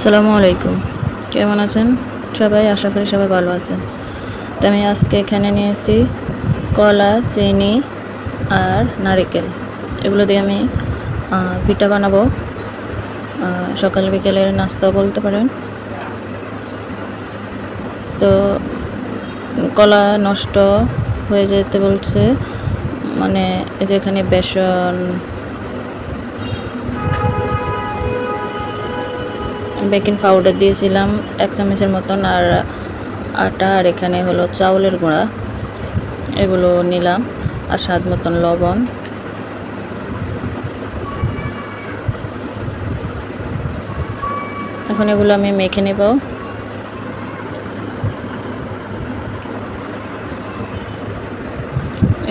আসসালামু আলাইকুম। কেমন আছেন? সবাই, আশা করি সবাই ভালো আছেন। তো আমি আজকে এখানে নিয়েছি কলা, চিনি আর নারিকেল। এগুলো দিয়ে আমি পিঠা বানাবো। সকাল বিকেলের নাস্তা বলতে পারেন। তো কলা নষ্ট হয়ে যেতে বলছে। মানে এখানে বেসন বেকিং পাউডার দিয়েছিলাম, এক চামচের মতন, আর আটা, আর এখানে হলো চাউলের গুঁড়া। এগুলো নিলাম, আর স্বাদ মতন লবণ। এখন এগুলো আমি মেখে নেব।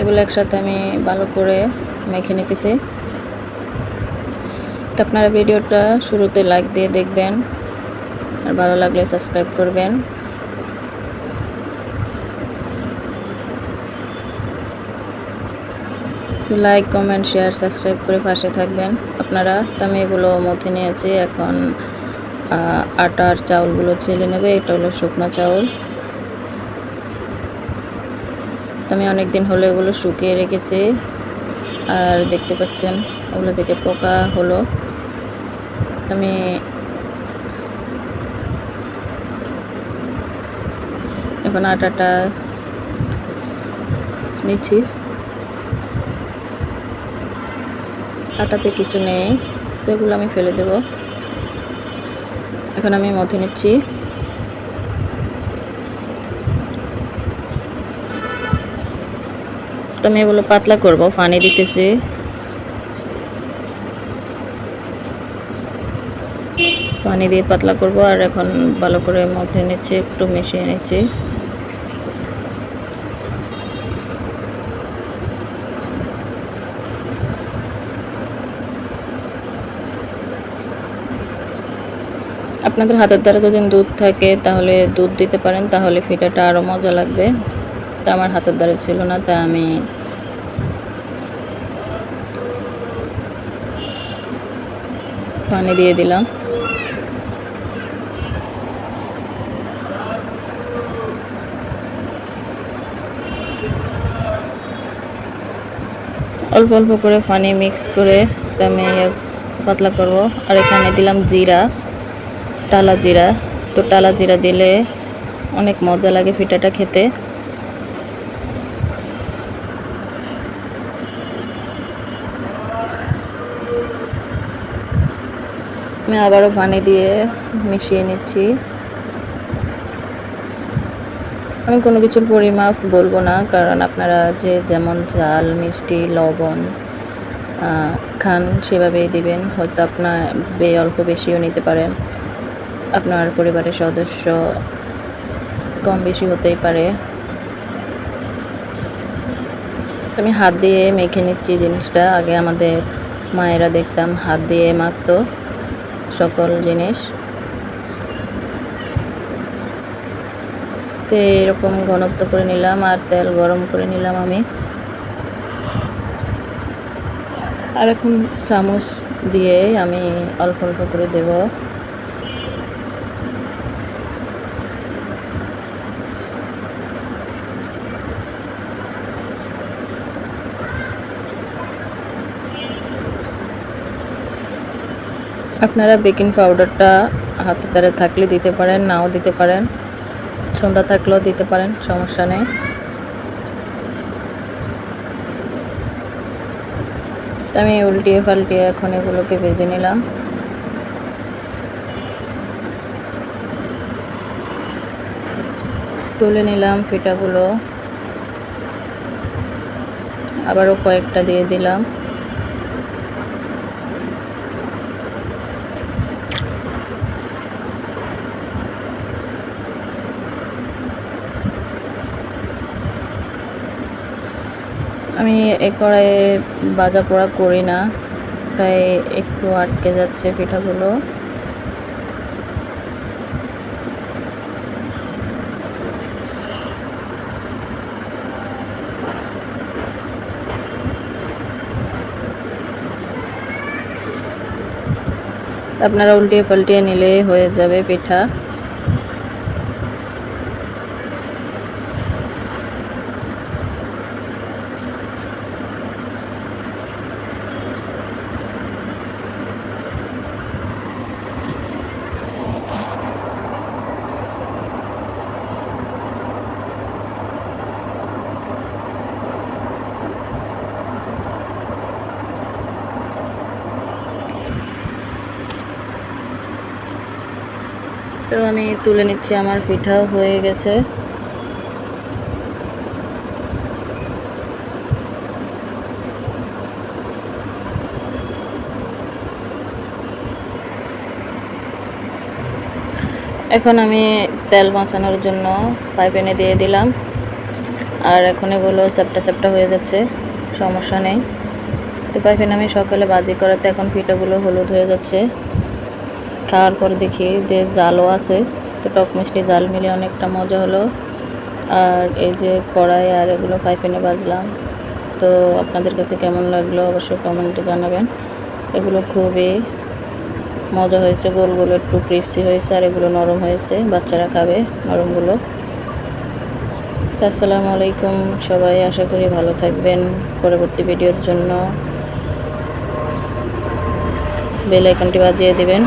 এগুলো একসাথে আমি ভালো করে মেখে নিতেছি। তো আপনারা ভিডিওটা শুরুতে লাইক দিয়ে দেখবেন। আর ভালো লাগলে সাবস্ক্রাইব করবেন। লাইক কমেন্ট শেয়ার সাবস্ক্রাইব করে পাশে থাকবেন। আপনারা তো আমি এগুলো মধ্যে নিয়েছি। এখন আটার চাউলগুলো ছেলে নেবে। এটা হলো শুকনো চাউল। তো আমি অনেক দিন হলো এগুলো শুকিয়ে রেখেছি। আর দেখতে পাচ্ছেন, ওগুলো থেকে পোকা হলো। তো আমি এখন আটাটা নিচ্ছি। আটাতে কিছু নেই, সেগুলো আমি ফেলে দেব। এখন আমি মধ্যে নিচ্ছি। তো আমি এগুলো পাতলা করব, পানি দিতেছি। পানি দিয়ে পাতলা করব আর এখন ভালো করে মধ্যে নিচ্ছে, একটু মিশিয়ে নিচ্ছি। আপনাদের হাতের দ্বারা যদি দুধ থাকে তাহলে দুধ দিতে পারেন, তাহলে ফিটাটা আরও মজা লাগবে। তা আমার হাতের দ্বারা ছিল না, তা আমি পানি দিয়ে দিলাম। অল্প অল্প করে পানি মিক্স করে আমি পাতলা করব। আর এখানে দিলাম জিরা, টালা জিরা। তো টালা জিরা দিলে অনেক মজা লাগে পিঠাটা খেতে। আমি আবারও পানি দিয়ে মিশিয়ে নিচ্ছি। আমি কোনো কিছুর পরিমাপ বলব না, কারণ আপনারা যে যেমন জাল মিষ্টি, লবণ খান সেভাবেই দিবেন। হয়তো আপনার বে অল্প বেশিও নিতে পারেন আপনার পরিবারের সদস্য কম বেশি হতেই পারে। আমি হাত দিয়ে মেখে নিচ্ছি জিনিসটা। আগে আমাদের মায়েরা দেখতাম হাত দিয়ে মাখতো সকল জিনিস। তো এরকম ঘনত্ব করে নিলাম আর তেল গরম করে নিলাম আমি। আর এখন চামচ দিয়ে আমি অল্প অল্প করে দেব। আপনারা বেকিং পাউডারটা হাতে দ্বারা থাকলে দিতে পারেন, নাও দিতে পারেন। ছোঁড়া থাকলেও দিতে পারেন, সমস্যা নেই। আমি উল্টিয়ে পাল্টিয়ে এখন এগুলোকে ভেজে নিলাম। তুলে নিলাম পিঠাগুলো। আবারও কয়েকটা দিয়ে দিলাম। আমি এ কড়াইয়ে ভাজা পোড়া করি না, তাই একটু আটকে যাচ্ছে পিঠাগুলো। আপনারা উল্টিয়ে পাল্টিয়ে নিলে হয়ে যাবে পিঠা। তো আমি তুলে নিচ্ছি, আমার পিঠাও হয়ে গেছে। এখন আমি তেল বাঁচানোর জন্য পাইপ এনে দিয়ে দিলাম। আর এখন এগুলো চ্যাপটা চ্যাপটা হয়ে যাচ্ছে, সমস্যা নেই। তো পাইপেন আমি সকালে বাজি করাতে এখন পিঠাগুলো হলুদ হয়ে যাচ্ছে। খাওয়ার পর দেখি যে জালও আছে, তো টক মিষ্টি জাল মিলে অনেকটা মজা হলো। আর এই যে কড়াই আর এগুলো পাইপেনে বাজলাম তো আপনাদের কাছে কেমন লাগল অবশ্যই কমেন্টে জানাবেন। এগুলো খুবই মজা হয়েছে গোলগুলো একটু ক্রিপসি হয়েছে আর এগুলো নরম হয়েছে, বাচ্চারা খাবে নরমগুলো। আসসালামু আলাইকুম, সবাই আশা করি ভালো থাকবেন। পরবর্তী ভিডিওর জন্য বেল আইকনটি বাজিয়ে দিবেন।